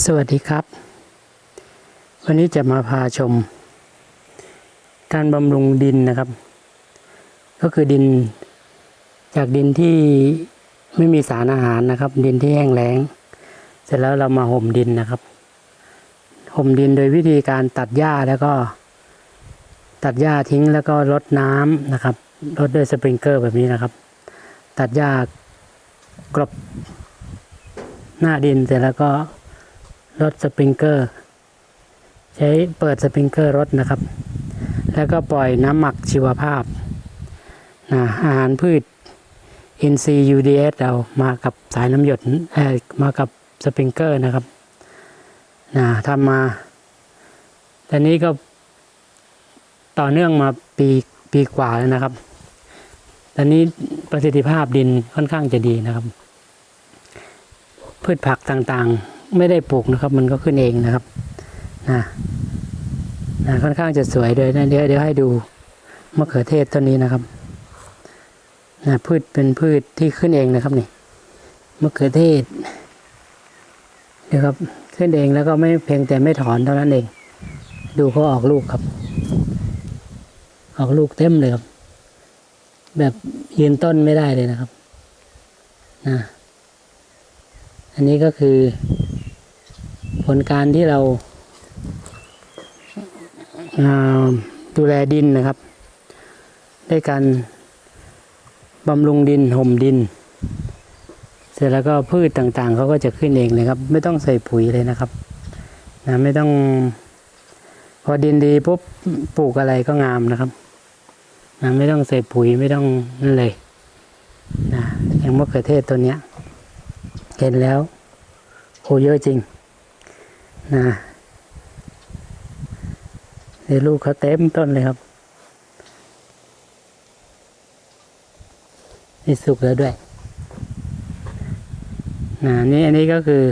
สวัสดีครับ วันนี้จะมาพาชม การบำรุงดินนะครับ ก็คือดินจากดินที่ไม่มีสารอาหารนะครับ ดินที่แห้งแล้ง เสร็จแล้วเรามาห่มดินนะครับห่มดินโดยวิธีการตัดหญ้าแล้วก็ ตัดหญ้าทิ้งแล้วก็รดน้ำนะครับรดด้วยสปริงเกอร์แบบนี้นะครับ ตัดหญ้ากรบหน้าดินเสร็จแล้วก็ รถสปริงเกอร์ ใช้เปิดสปริงเกอร์รถนะครับ แล้วก็ปล่อยน้ำหมักชีวภาพนะอาหารพืชอินทรีย์ UDS เรามากับสายน้ำหยดเอ่อมากับสปริงเกอร์นะครับนะทำมาแตอนนี้ก็ต่อเนื่องมาปีปีกว่าแล้วนะครับ ตอนนี้ประสิทธิภาพดินค่อนข้างจะดีนะครับ พืชผักต่างๆ ไม่ได้ปลูกนะครับ มันก็ขึ้นเองนะครับนะนะค่อนข้างจะสวยเลยนะเดี๋ยวเดี๋ยวให้ดูมะเขือเทศต้นนี้นะครับนะพืชเป็นพืชที่ขึ้นเองนะครับนี่มะเขือเทศเดี๋ยวครับขึ้นเองแล้วก็ไม่เพียงแต่ไม่ถอนเท่านั้นเอง ดูเขาออกลูกครับ ออกลูกเต็มเลยครับแบบยืนต้นไม่ได้เลยนะครับนะอันนี้ก็คือ ผลการที่เราดูแลดินนะครับ ด้วยการบำรุงดินห่มดิน เสร็จแล้วก็พืชต่างๆเขาก็จะขึ้นเองเลยครับ ไม่ต้องใส่ปุ๋ยเลยนะครับนะไม่ต้อง พอดินดีปุ๊บปลูกอะไรก็งามนะครับนะไม่ต้องใส่ปุ๋ยไม่ต้องนั่นเลยนะอย่างมะเขือเทศตัวเนี้ย เห็นแล้วโหเยอะจริง นะในลูกเขาเต็มต้นเลยครับนี่สุกแล้วด้วยนะนี่อันนี้ก็คือ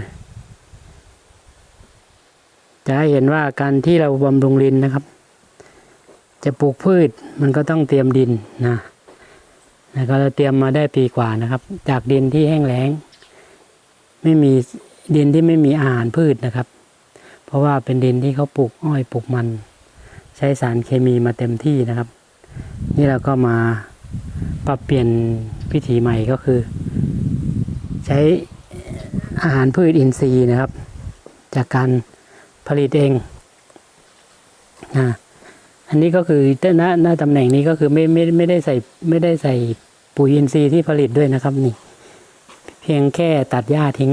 จะเห็นว่าการที่เราบำรุงดินนะครับ จะปลูกพืชมันก็ต้องเตรียมดินนะนะก็เราเตรียมมาได้ปีกว่านะครับ จากดินที่แห้งแล้ง ไม่มีดินที่ไม่มีอาหารพืชนะครับ เพราะว่าเป็นดินที่เขาปลูกอ้อยปลูกมัน ใช้สารเคมีมาเต็มที่นะครับ นี่เราก็มาปรับเปลี่ยนวิถีใหม่ก็คือ ใช้อาหารพืชอินทรีย์นะครับ จากการผลิตเองนะอันนี้ก็คือหน้าหน้าตำแหน่งนี้ก็คือไม่ไม่ไม่ได้ใส่ไม่ได้ใส่ปุ๋ยอินทรีย์ที่ผลิตด้วยนะครับนี่ เพียงแค่ตัดหญ้าทิ้ง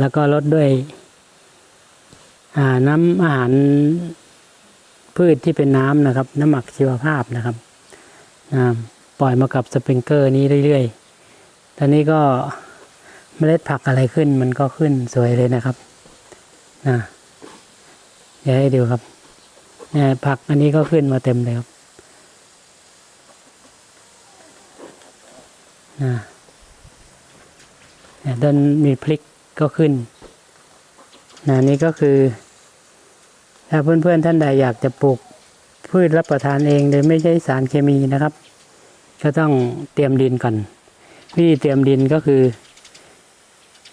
แล้วก็ลดด้วย น้ำอาหารพืชที่เป็นน้ำนะครับ น้ำหมักชีวภาพนะครับปล่อยมากับสปริงเกอร์นี้เรื่อยๆ ตอนนี้ก็เมล็ดผักอะไรขึ้นมันก็ขึ้นสวยเลยนะครับนะเดี๋ยวให้ดูครับเนี่ยผักอันนี้ก็ขึ้นมาเต็มเลยครับนะเนี่ยต้นมีพลิกก็ขึ้นนะนี่ก็คือ ถ้าเพื่อนๆท่านใดอยากจะปลูกพืชรับประทานเองโดยไม่ใช้สารเคมีนะครับ ก็ต้องเตรียมดินก่อนวิธีเตรียมดินก็คือ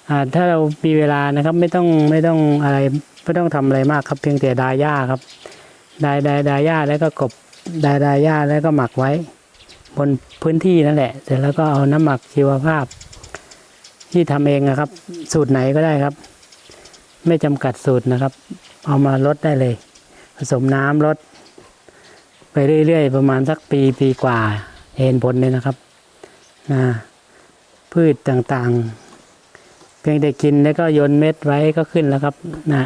อถ้าเรามีเวลานะครับ ไม่ต้องไม่ต้องอะไรไม่ต้องทำอะไรมากครับ เพียงแต่ดาหญ้าครับดายดายดายหญ้าแล้วก็กบดายดายหญ้าแล้วก็หมักไว้ บนพื้นที่นั่นแหละ เสร็จแล้วก็เอาน้ำหมักชีวภาพ ที่ทำเองนะครับ สูตรไหนก็ได้ครับ ไม่จำกัดสูตรนะครับ เอามาลดได้เลย ผสมน้ำลด ไปเรื่อยๆ ประมาณสักปีปีกว่า เห็นผลเลยนะครับนะพืชต่างๆ เพียงแต่กินแล้วก็โยนเม็ดไว้ก็ขึ้นแล้วครับนะ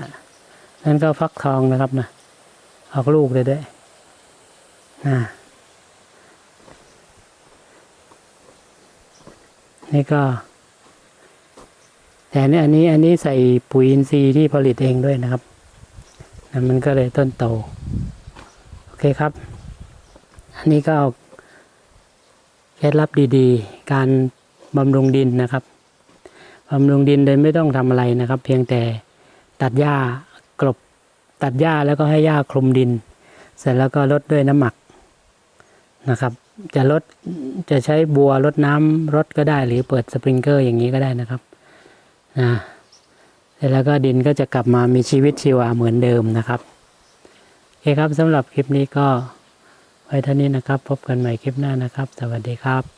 นั่นก็ฟักทองนะครับนะออกลูกเลยด้วยนะนี่ก็ แต่เนี่ยอันนี้อันนี้ใส่ปุ๋ยอินทรีย์ที่ผลิตเองด้วยนะครับ มันก็เลยต้นโต โอเคครับ อันนี้ก็เคล็ดลับดีๆ การบำรุงดินนะครับบำรุงดินโดยไม่ต้องทำอะไรนะครับ เพียงแต่ตัดหญ้ากลบตัดหญ้าแล้วก็ให้หญ้าคลุมดิน เสร็จแล้วก็ลดด้วยน้ำหมักนะครับ จะลดจะใช้บัวลดน้ำรดก็ได้หรือเปิดสปริงเกอร์อย่างนี้ก็ได้นะครับนะ เสร็จแล้วก็ดินก็จะกลับมามีชีวิตชีวาเหมือนเดิมนะครับโอเคครับสำหรับคลิปนี้ก็ไว้เท่านี้นะครับ พบกันใหม่คลิปหน้านะครับ สวัสดีครับ